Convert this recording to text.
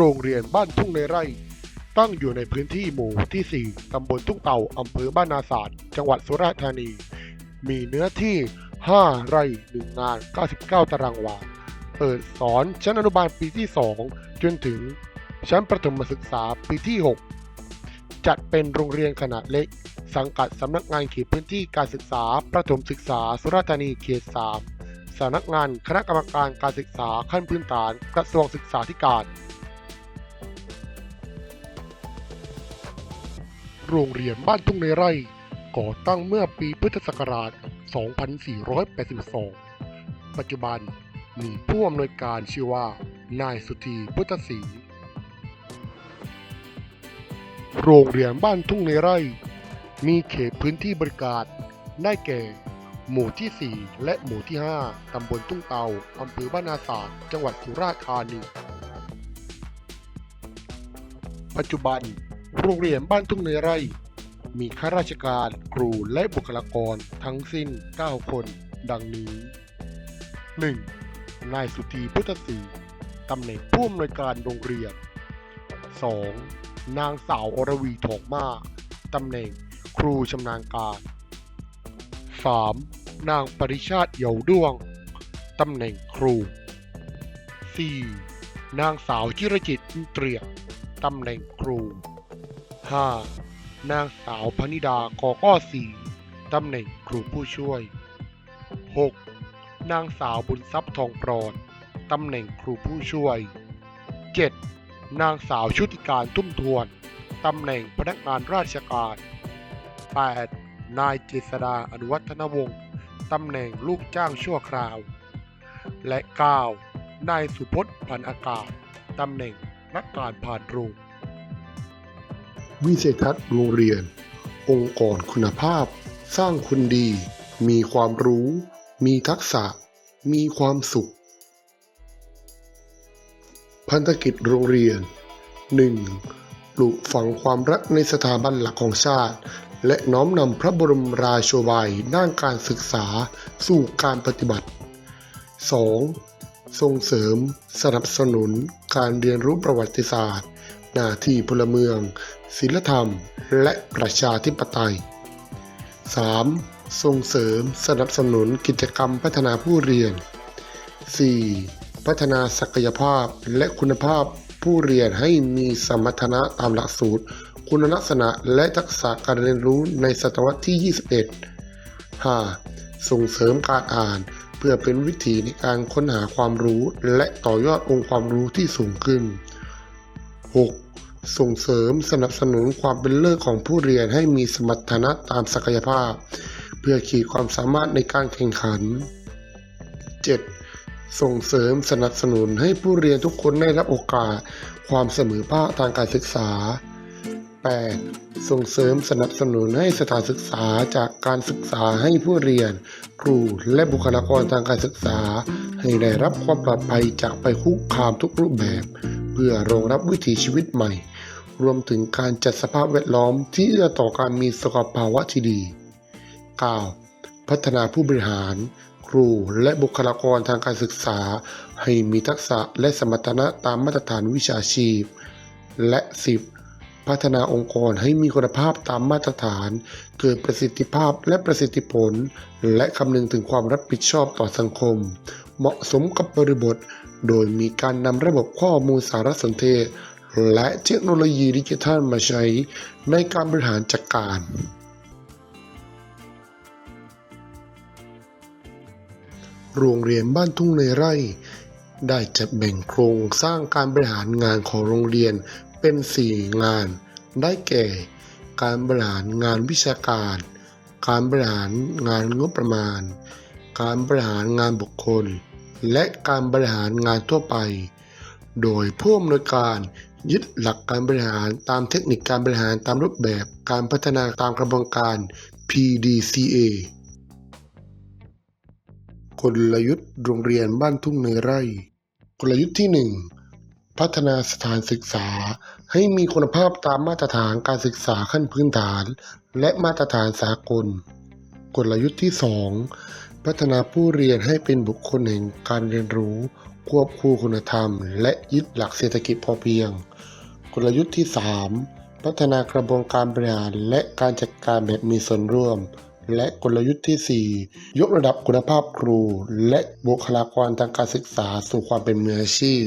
โรงเรียนบ้านทุ่งในไร่ ตั้งอยู่ในพื้นที่หมู่ที่ 4 ตำบลทุ่งเต่า อำเภอบ้านนาศาสตร์จังหวัดสุราษฎร์ธานี มีเนื้อที่ 5 ไร่ 1 งาน 99 ตารางวา เปิดสอนชั้นอนุบาลปีที่ 2 จนถึงชั้นประถมศึกษาปีที่ 6 จัดเป็นโรงเรียนขนาดเล็ก สังกัดสำนักงานเขตพื้นที่การศึกษา ประถมศึกษา สุราษฎร์ธานีเขต 3สำนักงานคณะกรรมการการศึกษาขั้นพื้นฐานกระทรวงศึกษาธิการ โรงเรียนบ้านทุ่งในไร่ ก่อตั้งเมื่อปีพุทธศักราช 2482 ปัจจุบันมีผู้อำนวยการชื่อว่า นายสุธีพุทธศรีโรงเรียนบ้านทุ่งในไร่ มีเขตพื้นที่บริการ ได้แก่ หมู่ที่ 4 และหมู่ที่ 5 ตำบลทุ่งเตา อำเภอบ้านนาศาสจังหวัดสุราษฎร์ธานี ปัจจุบัน โรงเรียนบ้านทุ่งในไร่ มีข้าราชการ ครูและบุคลากรทั้งสิ้น 9 คน ดังนี้ 1. นายสุธีพุทธศรีตำแหน่งผู้อำนวยการโรงเรียน 2. นางสาวอรวีทองมาตำแหน่งครูชำนาญการ 3. นางปริชาติเยาด้วง ตำแหน่งครู 4. นางสาวจิรจิตเตรียกตำแหน่งครู 5. นางสาวพนิดากอก้อสีตำแหน่งครูผู้ช่วย 6. นางสาวบุญทรัพย์ทองปรอนตำแหน่งครูผู้ช่วย 7. นางสาวชุติการทุ่มทวน ตำแหน่งพนักงานราชการ 8. นายเจษดาอนุวัฒนวงศ์ตำแหน่งลูกจ้างชั่วคราว และ 9. นายสุพจน์พันอากาศ ตำแหน่งนักการผ่านโรง วิสัยทัศน์โรงเรียน องค์กรคุณภาพ สร้างคนดี มีความรู้ มีทักษะ มีความสุข พันธกิจโรงเรียน 1. ปลูกฝังความรักในสถาบันหลักของชาติ และน้อมนำพระบรมราโชบายด้านการศึกษาสู่การปฏิบัติ 2. ส่งเสริม สนับสนุนการเรียนรู้ประวัติศาสตร์ หน้าที่พลเมืองศิลธรรม และประชาธิปไตย 3. ส่งเสริมสนับสนุนกิจกรรมพัฒนาผู้เรียน 4. พัฒนาศักยภาพและคุณภาพผู้เรียนให้มีสมรรถนะตามหลักสูตร คุณลักษณะและทักษะการเรียนรู้ในศตวรรษที่ 21 5. ส่งเสริมการอ่านเพื่อเป็นวิธีในการค้นหาความรู้และต่อยอดองค์ความรู้ที่สูงขึ้น 6. ส่งเสริมสนับสนุนความเป็นเลิศของผู้เรียนให้มีสมรรถนะตามศักยภาพ เพื่อขีดความสามารถในการแข่งขัน 7. ส่งเสริมสนับสนุนให้ผู้เรียนทุกคนได้รับโอกาส ความเสมอภาคทางการศึกษา 8. ส่งเสริมสนับสนุนให้สถานศึกษาจากการศึกษาให้ผู้เรียน ครูและบุคลากรทางการศึกษา ให้ได้รับความปลอดภัยจากไปคุกคามทุกรูปแบบ เพื่อรองรับวิถีชีวิตใหม่ รวมถึงการจัดสภาพแวดล้อมที่เอื้อต่อการมีสุขภาวะที่ดี 9. พัฒนาผู้บริหาร ครูและบุคลากรทางการศึกษา ให้มีทักษะและสมรรถนะตามมาตรฐานวิชาชีพ และ 10. พัฒนาองค์กรให้มีคุณภาพตามมาตรฐาน เกิดประสิทธิภาพและประสิทธิผล และคำนึงถึงความรับผิดชอบต่อสังคม เหมาะสมกับบริบท โดยมีการนำระบบข้อมูลสารสนเทศ และเทคโนโลยีดิจิทัลมาใช้ในการบริหารจัดการ โรงเรียนบ้านทุ่งในไร่ ได้จัดแบ่งโครงสร้างการบริหารงานของโรงเรียนเป็น 4 งาน ได้แก่ การบริหารงานวิชาการ การบริหารงานงบประมาณ การบริหารงานบุคคล และการบริหารงานทั่วไปโดยผู้อำนวยการ ยึดหลักการบริหารตามเทคนิคการบริหารตามรูปแบบการพัฒนาตามกระบวนการ PDCA กลยุทธ์โรงเรียนบ้านทุ่งในไร่ กลยุทธ์ที่ 1 พัฒนาสถานศึกษาให้มีคุณภาพตามมาตรฐานการศึกษาขั้นพื้นฐาน และมาตรฐานสากล กลยุทธ์ที่ 2 พัฒนาผู้เรียนให้เป็นบุคคลแห่งการเรียนรู้ ควบคู่คุณธรรม และยึดหลักเศรษฐกิจพอเพียง กลยุทธ์ที่ 3 พัฒนากระบวนการบริหารและการจัดการแบบมีส่วนร่วม และกลยุทธ์ที่ 4 ยกระดับคุณภาพครู และบุคลากรทางการศึกษาสู่ความเป็นมืออาชีพ